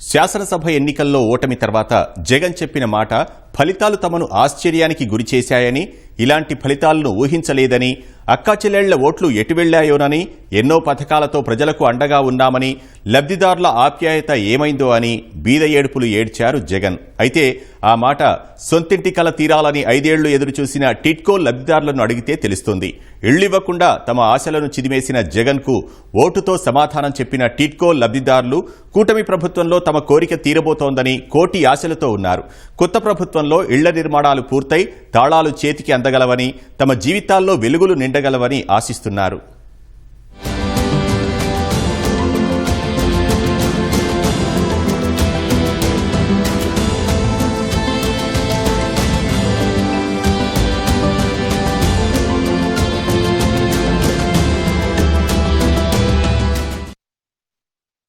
శాసనసభ ఎన్నికల్లో ఓటమి తర్వాత జగన్ చెప్పిన మాట ఫలితాలు తమను ఆశ్చర్యానికి గురిచేశాయని ఇలాంటి ఫలితాలను ఊహించలేదని అక్కాచెల్లెళ్ళ ఓట్లు ఎటు వెళ్ళాయోనని ఎన్నో పథకాలతో ప్రజలకు అండగా ఉన్నామని లబ్ధిదారుల ఆప్యాయత ఏమైందో అని బీద ఏడుపులు ఏడ్చారు జగన్. అయితే ఆ మాట సొంతింటి కల తీరాలని ఐదేళ్ళు ఎదురుచూసిన టిట్కో లబ్ధిదారులను అడిగితే తెలుస్తుంది. ఇళ్ళివ్వకుండా తమ ఆశలను చిదిమేసిన జగన్కు ఓటుతో సమాధానం చెప్పిన టిట్కో లబ్ధిదారులు కూటమి ప్రభుత్వంలో తమ కోరిక తీరబోతోందని కోటి ఆశలతో ఉన్నారు. కొత్త ప్రభుత్వం కాలంలో ఇళ్ళ నిర్మాణాలు పూర్తయి తాళాలు చేతికి అందగలవని తమ జీవితాల్లో వెలుగులు నిండగలవని ఆశిస్తున్నారు.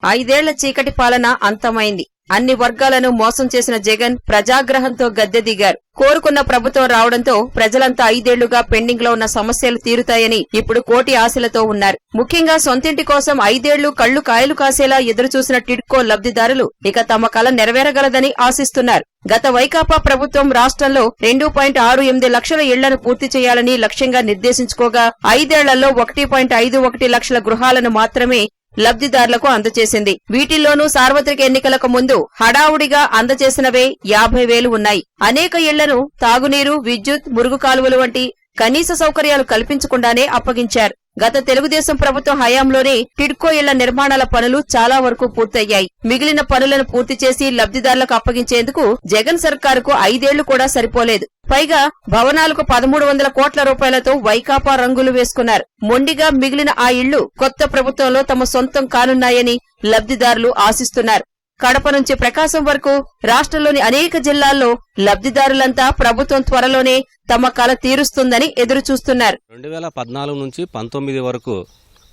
ఐదేళ్ళ చీకటి పాలన అంతమైంది. అన్ని వర్గాలను మోసం చేసిన జగన్ ప్రజాగ్రహంతో గద్దె దిగారు కోరుకున్న ప్రభుత్వం రావడంతో ప్రజలంతా ఐదేళ్ళుగా పెండింగ్లో ఉన్న సమస్యలు తీరుతాయని ఇప్పుడు కోటి ఆశలతో ఉన్నారు. ముఖ్యంగా సొంతింటి కోసం ఐదేళ్ళు కళ్ళు కాయలు కాసేలా ఎదురుచూసిన టిడ్కో లబ్ధిదారులు ఇక తమ కల నెరవేరగలదని ఆశిస్తున్నారు. గత వైకాపా ప్రభుత్వం రాష్ట్రంలో రెండు పాయింట్ ఆరు ఎనిమిది లక్షల ఇళ్ళను పూర్తి చేయాలని లక్ష్యంగా నిర్దేశించుకోగా ఐదేళ్ళలో ఒకటి పాయింట్ ఐదు ఒకటి లక్షల గృహాలను మాత్రమే లబ్ధిదారులకు అందజేసింది వీటిల్లోనూ సార్వత్రిక ఎన్నికలకు ముందు హడావుడిగా అందజేసినవే యాభై వేలు ఉన్నాయి. అనేక ఇళ్ళను తాగునీరు విద్యుత్ మురుగు కాలువలు వంటి కనీస సౌకర్యాలు కల్పించకుండానే అప్పగించారు. గత తెలుగుదేశం ప్రభుత్వం హయాంలోనే టిడ్కో ఇళ్ళ నిర్మాణాల పనులు చాలా వరకు పూర్తయ్యాయి. మిగిలిన పనులను పూర్తి చేసి లబ్ధిదారులకు అప్పగించేందుకు జగన్ సర్కారుకు ఐదేళ్ళు కూడా సరిపోలేదు. పైగా భవనాలకు పదమూడు వందల కోట్ల రూపాయలతో వైకాపా రంగులు వేసుకున్నారు. మొండిగా మిగిలిన ఆ ఇళ్ళు కొత్త ప్రభుత్వంలో తమ సొంతం కానున్నాయని లబ్ధిదారులు ఆశిస్తున్నారు. కడప నుంచి ప్రకాశం వరకు రాష్ట్రంలోని అనేక జిల్లాల్లో లబ్ధిదారులంతా ప్రభుత్వం త్వరలోనే తమ కళ తీరుస్తుందని ఎదురుచూస్తున్నారు. రెండు వేల పద్నాలుగు నుంచి పంతొమ్మిది వరకు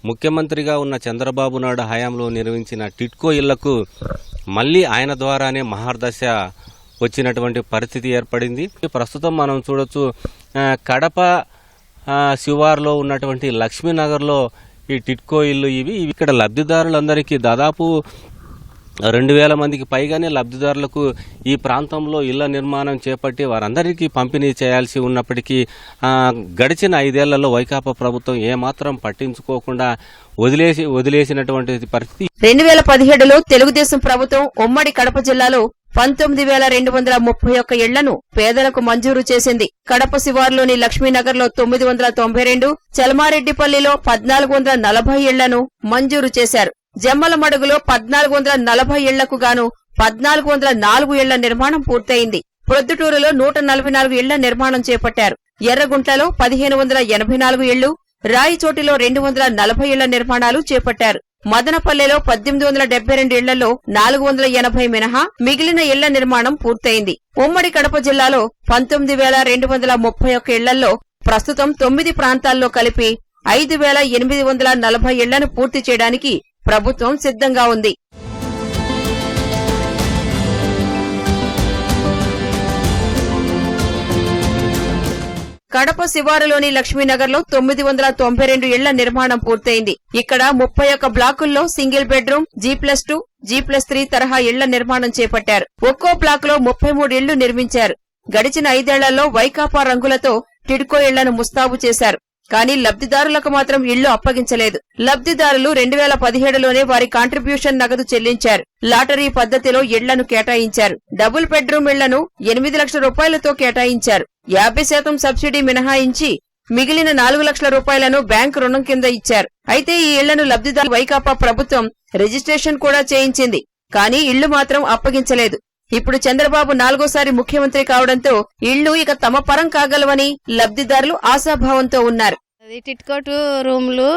ముఖ్యమంత్రిగా ఉన్న చంద్రబాబు నాయుడు హయాంలో నిర్మించిన టిట్కో ఇళ్ళకు మళ్ళీ ఆయన ద్వారానే మహర్దశ వచ్చినటువంటి పరిస్థితి ఏర్పడింది. ప్రస్తుతం మనం చూడొచ్చు కడప శివార్లో ఉన్నటువంటి లక్ష్మీనగర్లో ఈ టిట్కో ఇల్లు ఇవి ఇక్కడ లబ్ధిదారులందరికీ దాదాపు రెండు వేల మందికి పైగానే లబ్ధిదారులకు ఈ ప్రాంతంలో ఇళ్ళ నిర్మాణం చేపట్టి వారందరికీ పంపిణీ చేయాల్సి ఉన్నప్పటికీ గడిచిన ఐదేళ్ళలో వైకాపా ప్రభుత్వం ఏమాత్రం పట్టించుకోకుండా వదిలేసి వదిలేసినటువంటి పరిస్థితి. రెండు వేల పదిహేడులో తెలుగుదేశం ప్రభుత్వం ఉమ్మడి కడప జిల్లాలో పంతొమ్మిది వేల రెండు వందల ముప్పై ఒక్క ఇళ్ళను పేదలకు మంజూరు చేసింది. కడప శివార్లోని లక్ష్మీనగర్లో తొమ్మిది వందల తొంభై రెండు చలమారెడ్డిపల్లిలో పద్నాలుగు వందల నలభై ఇళ్ళను మంజూరు చేశారు. జమ్మలమడుగులో పద్నాలుగు వందల నలభై ఇళ్ళకు గాను పద్నాలుగు వందల నాలుగు ఇళ్ళ నిర్మాణం పూర్తయింది. ప్రొద్దుటూరులో నూట నలభై నాలుగు ఇళ్ళ నిర్మాణం చేపట్టారు. ఎర్రగుంటలో పదిహేను వందల ఎనభై నాలుగు ఇళ్ళు రాయిచోటిలో రెండు వందల నలభై ఇళ్ళ నిర్మాణాలు చేపట్టారు. మదనపల్లెలో పద్దెనిమిది వందల డెబ్బై రెండు ఇళ్ళలో నాలుగు వందల ఎనభై మినహా మిగిలిన ఇళ్ళ నిర్మాణం పూర్తయింది. ఉమ్మడి కడప జిల్లాలో పంతొమ్మిది వేల రెండు వందల ముప్పై ఒక్క ఇళ్ళలో ప్రస్తుతం తొమ్మిది ప్రాంతాల్లో కలిపి ఐదు వేల ఎనిమిది వందల నలభై ఇళ్ళను పూర్తి చేయడానికి ప్రభుత్వం సిద్ధంగా ఉంది. కడప శివారులోని లక్ష్మీనగర్లో తొమ్మిది వందల తొంభై రెండు ఇళ్ళ నిర్మాణం పూర్తయింది. ఇక్కడ ముప్పై ఒక్క బ్లాకుల్లో single bedroom G plus two G plus three తరహా ఇళ్ళ నిర్మాణం చేపట్టారు. ఒక్కో బ్లాక్లో ముప్పై మూడు ఇళ్ళు నిర్మించారు. గడిచిన ఐదేళ్ళలో వైకాపా రంగులతో టిడ్కో ఇళ్ళను ముస్తాబు చేశారు. కానీ లబ్ధిదారులకు మాత్రం ఇళ్ళు అప్పగించలేదు. లబ్ధిదారులు రెండు వేల పదిహేడులోనే వారి కాంట్రిబ్యూషన్ నగదు చెల్లించారు. లాటరీ పద్ధతిలో ఇళ్ళను కేటాయించారు. డబుల్ బెడ్రూమ్ ఇళ్ళను ఎనిమిది లక్షల రూపాయలతో కేటాయించారు. యాభై శాతం సబ్సిడీ మినహాయించి మిగిలిన నాలుగు లక్షల రూపాయలను బ్యాంకు రుణం కింద ఇచ్చారు. అయితే ఈ ఇళ్ళను లబ్ధిదారు వైకాపా ప్రభుత్వం రిజిస్ట్రేషన్ కూడా చేయించింది. కానీ ఇళ్ళు మాత్రం అప్పగించలేదు. ఇప్పుడు చంద్రబాబు నాలుగోసారి ముఖ్యమంత్రి కావడంతో ఇళ్ళు ఇక తమ పరం కాగలవని లబ్ధిదారులు ఆశాభావంతో ఉన్నారు. అది టిట్కోట్ రూమ్లు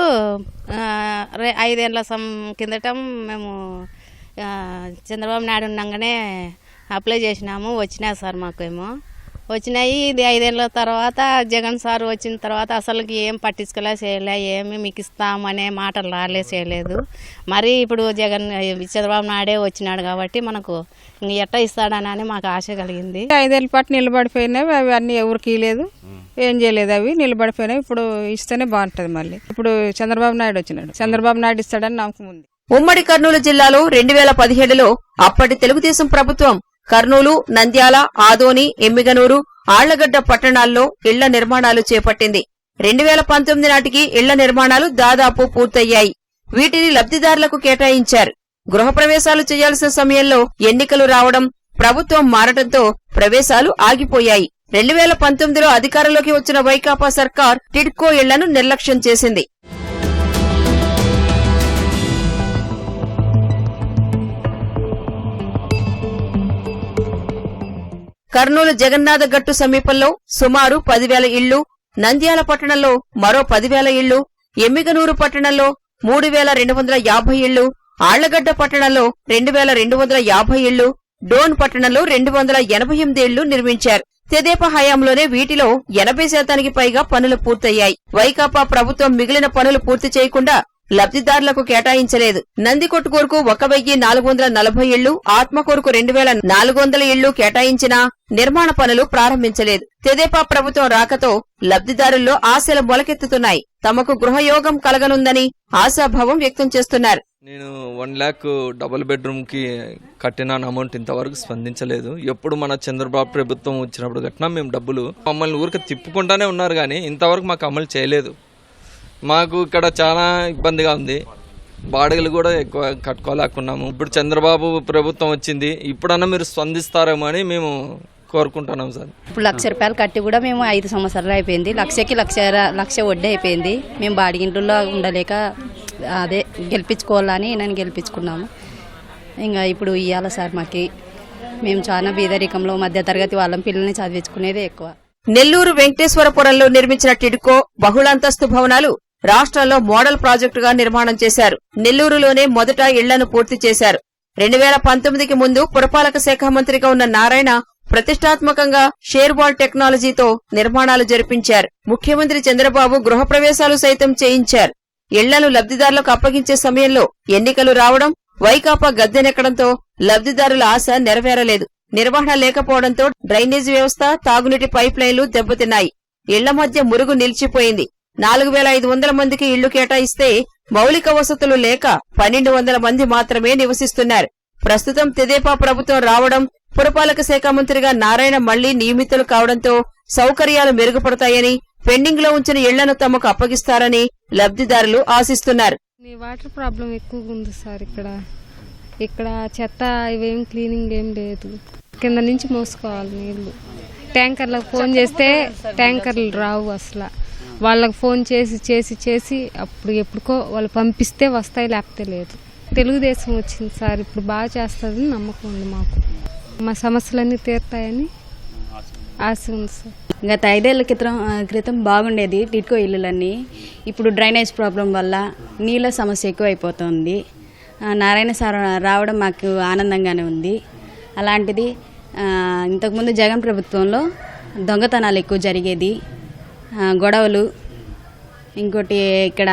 ఐదేళ్ళ సం కిందట మేము చంద్రబాబు నాయుడు ఉండగానే అప్లై చేసినాము వచ్చినా సార్ మాకేమో. వచ్చినాయి. ఇది ఐదేళ్ళ తర్వాత జగన్ సార్ వచ్చిన తర్వాత అసలుకి ఏం పట్టించుకోలే చేయలే ఏమి మీకు ఇస్తామనే మాటలు రాలే చేయలేదు. మరి ఇప్పుడు జగన్ చంద్రబాబు నాయుడే వచ్చినాడు కాబట్టి మనకు ఎట్ట ఇస్తాడని మాకు ఆశ కలిగింది. ఐదేళ్ళ పాటు నిలబడిపోయినాయి అవి అన్ని ఎవరికి లేదు ఏం చేయలేదు అవి నిలబడిపోయినాయి ఇప్పుడు ఇస్తేనే బాగుంటది మళ్ళీ. ఇప్పుడు చంద్రబాబు నాయుడు వచ్చినాడు. చంద్రబాబు నాయుడు ఇస్తాడని నమ్మకం ఉంది. ఉమ్మడి కర్నూలు జిల్లాలో రెండు వేల పదిహేడులో అప్పటి తెలుగుదేశం ప్రభుత్వం కర్నూలు నంద్యాల ఆదోని ఎమ్మిగనూరు ఆళ్ళగడ్డ పట్టణాల్లో ఇళ్ళ నిర్మాణాలు చేపట్టింది. రెండు వేల పంతొమ్మిది నాటికి ఇళ్ళ నిర్మాణాలు దాదాపు పూర్తయ్యాయి. వీటిని లబ్ధిదారులకు కేటాయించారు. గృహప్రవేశాలు చేయాల్సిన సమయంలో ఎన్నికలు రావడం ప్రభుత్వం మారటంతో ప్రవేశాలు ఆగిపోయాయి. రెండు వేల పంతొమ్మిదిలో అధికారంలోకి వచ్చిన వైకాపా సర్కార్ టిడ్కో ఇళ్ళను నిర్లక్ష్యం చేసింది. కర్నూలు జగన్నాథ గట్టు సమీపంలో సుమారు పదివేల ఇళ్ళు నంద్యాల పట్టణంలో మరో పదివేల ఇళ్ళు ఎమ్మిగనూరు పట్టణంలో మూడు వేల రెండు వందల యాభై ఇళ్ళు ఆళ్ళగడ్డ పట్టణంలో రెండు వేల రెండు వందల యాభై ఇళ్ళు డోన్ పట్టణంలో రెండు వందల ఎనభై ఎనిమిది ఇళ్ళు నిర్మించారు. తెదేపా హయాంలోనే వీటిలో ఎనభై శాతానికి పైగా పనులు పూర్తయ్యాయి. వైకాపా ప్రభుత్వం మిగిలిన పనులు పూర్తి చేయకుండా లబ్ధిదారులకు కేటాయించలేదు. నందికొట్టుకూరుకు ఒక వెయ్యి నాలుగు వందల నలభై ఇళ్ళు ఆత్మకూరుకు రెండు వేల నాలుగు వందల ఇళ్ళు కేటాయించినా నిర్మాణ పనులు ప్రారంభించలేదు. తెదేపా ప్రభుత్వం రాకతో లబ్ధిదారుల్లో ఆశలు మొలకెత్తుతున్నాయి. తమకు గృహయోగం కలగనుందని ఆశాభావం వ్యక్తం చేస్తున్నారు. నేను వన్ ల్యాక్ డబుల్ బెడ్రూమ్కి కట్టిన అమౌంట్ ఇంతవరకు స్పందించలేదు. ఎప్పుడు మన చంద్రబాబు ప్రభుత్వం వచ్చినప్పుడు కట్టినా మేము డబ్బులు మమ్మల్ని ఊరికి తిప్పుకుంటానే ఉన్నారు కానీ ఇంతవరకు మాకు అమలు చేయలేదు. మాకు ఇక్కడ చాలా ఇబ్బందిగా ఉంది. బాడుగలు కూడా ఎక్కువ కట్టుకోలేకున్నాము. ఇప్పుడు చంద్రబాబు ప్రభుత్వం వచ్చింది. ఇప్పుడన్నా మీరు స్పందిస్తారేమో అని మేము కోరుకుంటున్నాం సార్. ఇప్పుడు లక్ష రూపాయలు కట్టి కూడా మేము ఐదు సంవత్సరాలు అయిపోయింది. లక్షకి లక్ష లక్ష వడ్డీ అయిపోయింది. మేము బాడిగింట్లో ఉండలేక అదే గెలిపించుకోవాలని నేను గెలిపించుకున్నాము. ఇంకా ఇప్పుడు ఇవ్వాలి సార్ మాకి. మేము చాలా బీదరికంలో మధ్యతరగతి వాళ్ళం పిల్లల్ని చదివించుకునేదే ఎక్కువ. నెల్లూరు వెంకటేశ్వరపురంలో నిర్మించిన టిడ్కో బహుళంతస్తు భవనాలు రాష్ట్రంలో మోడల్ ప్రాజెక్టుగా నిర్మాణం చేశారు. నెల్లూరులోనే మొదట ఇళ్ళను పూర్తి చేశారు. రెండు వేల పంతొమ్మిదికి ముందు పురపాలక శాఖ మంత్రిగా ఉన్న నారాయణ ప్రతిష్టాత్మకంగా షేర్వాల్ టెక్నాలజీతో నిర్మాణాలు జరిపించారు. ముఖ్యమంత్రి చంద్రబాబు గృహప్రవేశాలు సైతం చేయించారు. ఇళ్ళను లబ్ధిదారులకు అప్పగించే సమయంలో ఎన్నికలు రావడం వైకాపా గద్దెనెక్కడంతో లబ్ధిదారుల ఆశ నెరవేరలేదు. నిర్వహణ లేకపోవడంతో డ్రైనేజీ వ్యవస్థ తాగునీటి పైప్ లైన్లు దెబ్బతిన్నాయి. ఇళ్ళ మధ్య మురుగు నిలిచిపోయింది. నాలుగు వేల ఐదు వందల మందికి ఇళ్ళు కేటాయిస్తే మౌలిక వసతులు లేక పన్నెండు వందల మంది మాత్రమే నివసిస్తున్నారు. ప్రస్తుతం తెదేపా ప్రభుత్వం రావడం పురపాలక శాఖ మంత్రిగా నారాయణ మళ్ళీ నియమితులు కావడంతో సౌకర్యాలు మెరుగుపడతాయని పెండింగ్లో ఉంచిన ఇళ్ళను తమకు అప్పగిస్తారని లబ్ధిదారులు ఆశిస్తున్నారు. వాటర్ ప్రాబ్లం ఎక్కువగా ఉంది సార్ ఇక్కడ. ఇక్కడ చెత్త ఇవేం క్లీనింగ్ ఏం లేదు. కింద నుంచి మోసుకోవాలి నీళ్ళు. ట్యాంకర్లకు ఫోన్ చేస్తే ట్యాంకర్లు రావు అసలు. వాళ్ళకి ఫోన్ చేసి చేసి చేసి అప్పుడు ఎప్పుడుకో వాళ్ళు పంపిస్తే వస్తాయి లేకపోతే లేదు. తెలుగుదేశం వచ్చింది సార్ ఇప్పుడు బాగా చేస్తుందని నమ్మకం ఉంది మాకు. మా సమస్యలన్నీ తీరుతాయని ఆశ ఉంది సార్. గత ఐదేళ్ళ క్రితం క్రితం బాగుండేది టిట్కో ఇల్లులన్నీ. ఇప్పుడు డ్రైనేజ్ ప్రాబ్లం వల్ల నీళ్ళ సమస్య ఎక్కువైపోతుంది. నారాయణ సార్ రావడం మాకు ఆనందంగానే ఉంది. అలాంటిది ఇంతకుముందు జగన్ ప్రభుత్వంలో దొంగతనాలు ఎక్కువ జరిగేది. గొడవలు. ఇంకోటి ఇక్కడ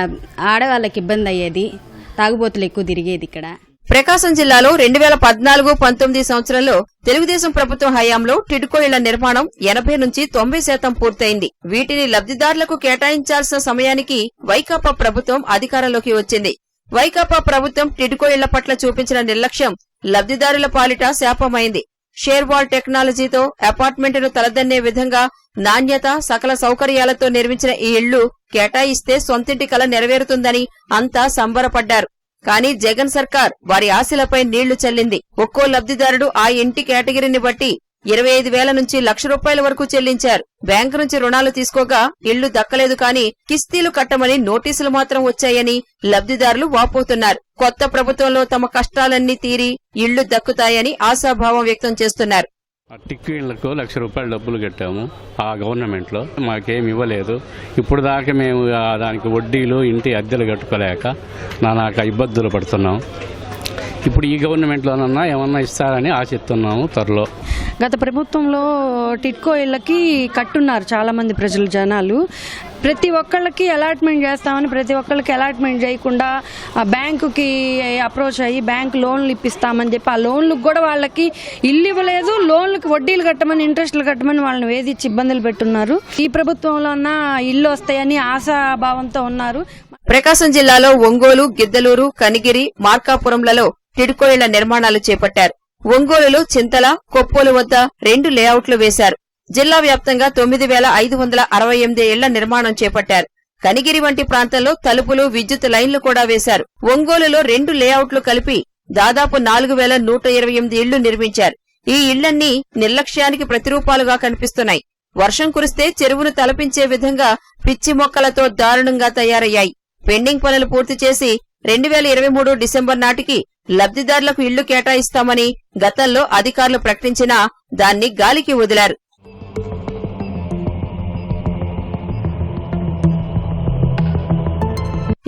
ఆడవాళ్ళకి ఇబ్బంది అయ్యేది. తాగుబోతులు ఎక్కువ తిరిగేది ఇక్కడ. ప్రకాశం జిల్లాలో రెండు వేల పద్నాలుగు పంతొమ్మిది సంవత్సరంలో తెలుగుదేశం ప్రభుత్వం హయాంలో టిడ్కో ఇళ్ళ నిర్మాణం ఎనభై నుంచి తొంభై శాతం పూర్తయింది. వీటిని లబ్ధిదారులకు కేటాయించాల్సిన సమయానికి వైకాపా ప్రభుత్వం అధికారంలోకి వచ్చింది. వైకాపా ప్రభుత్వం టిడ్కో ఇళ్ళ పట్ల చూపించిన నిర్లక్ష్యం లబ్ధిదారుల పాలిట శాపమైంది. షేర్వాల్ టెక్నాలజీతో అపార్ట్మెంట్ను తలదన్నే విధంగా నాణ్యత సకల సౌకర్యాలతో నిర్మించిన ఈ ఇళ్ళు కేటాయిస్తే సొంతింటి కల నెరవేరుతుందని అంతా సంబరపడ్డారు. కానీ జగన్ సర్కార్ వారి ఆశలపై నీళ్ళు చల్లింది. ఒక్కో లబ్ధిదారుడు ఆ ఇంటి కేటగిరీని బట్టి ఇరవై ఐదు వేల నుంచి లక్ష రూపాయల వరకు చెల్లించారు. బ్యాంకు నుంచి రుణాలు తీసుకోగా ఇళ్ళు దక్కలేదు కానీ కిస్తీలు కట్టమని నోటీసులు మాత్రం వచ్చాయని లబ్ధిదారులు వాపోతున్నారు. కొత్త ప్రభుత్వంలో తమ కష్టాలన్నీ తీరి ఇళ్ళు దక్కుతాయని ఆశాభావం వ్యక్తం చేస్తున్నారు. టిక్కీళ్ళకు లక్ష రూపాయలు డబ్బులు కట్టాము ఆ గవర్నమెంట్లో. మాకేమి ఇవ్వలేదు. ఇప్పుడు దాకా మేము దానికి వడ్డీలు ఇంటి అద్దెలు కట్టుకోలేక నానాక ఇబ్బందులు పడుతున్నాం. ఇప్పుడు ఈ గవర్నమెంట్లోనన్నా ఏమన్నా ఇస్తారని ఆశిస్తున్నాము త్వరలో. గత ప్రభుత్వంలో టిట్కో ఇళ్ళకి కట్టున్నారు చాలామంది ప్రజలు జనాలు. ప్రతి ఒక్కళ్ళకి అలాట్మెంట్ చేస్తామని ప్రతి ఒక్కళ్ళకి అలాట్మెంట్ చేయకుండా ఆ బ్యాంకుకి అప్రోచ్ అయ్యి బ్యాంక్ లోన్లు ఇప్పిస్తామని చెప్పి ఆ లోన్లకు కూడా వాళ్ళకి ఇల్లు ఇవ్వలేదు. లోన్లకు వడ్డీలు కట్టమని ఇంట్రెస్ట్లు కట్టమని వాళ్ళని వేధించి ఇబ్బందులు పెట్టున్నారు. ఈ ప్రభుత్వంలో ఇల్లు వస్తాయని ఆశాభావంతో ఉన్నారు. ప్రకాశం జిల్లాలో ఒంగోలు గిద్దలూరు కనిగిరి మార్కాపురంలలో టిడ్కో నిర్మాణాలు చేపట్టారు. ఒంగోలులో చింతల కొప్పోలు వద్ద రెండు లేఅవుట్లు వేశారు. జిల్లా వ్యాప్తంగా తొమ్మిది వేల ఐదు వందల అరవై ఎనిమిది ఇళ్ళ నిర్మాణం చేపట్టారు. కనిగిరి వంటి ప్రాంతంలో తలుపులు విద్యుత్ లైన్లు కూడా వేశారు. ఒంగోలులో రెండు లేఅవుట్లు కలిపి దాదాపు నాలుగు వేల నూట ఇరవై ఎనిమిది ఇళ్ళు నిర్మించారు. ఈ ఇళ్ళన్నీ నిర్లక్ష్యానికి ప్రతిరూపాలుగా కనిపిస్తున్నాయి. వర్షం కురిస్తే చెరువును తలపించే విధంగా పిచ్చి మొక్కలతో దారుణంగా తయారయ్యాయి. పెండింగ్ పనులు పూర్తి చేసి రెండు వేల ఇరవై మూడు డిసెంబర్ నాటికి లబ్దిదారులకు ఇళ్ళు కేటాయిస్తామని గతంలో అధికారులు ప్రకటించినా దాన్ని గాలికి వదిలారు.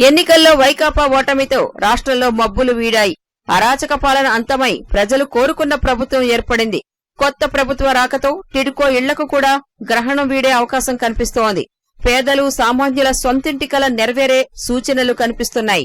ఎన్నికల్లో వైకాపా ఓటమితో రాష్ట్రంలో మబ్బులు వీడాయి. అరాచక పాలన అంతమై ప్రజలు కోరుకున్న ప్రభుత్వం ఏర్పడింది. కొత్త ప్రభుత్వ రాకతో టిడ్కో ఇళ్ళకు కూడా గ్రహణం వీడే అవకాశం కనిపిస్తోంది. పేదలు సామాన్యుల సొంతింటి కల నెరవేరే సూచనలు కనిపిస్తున్నాయి.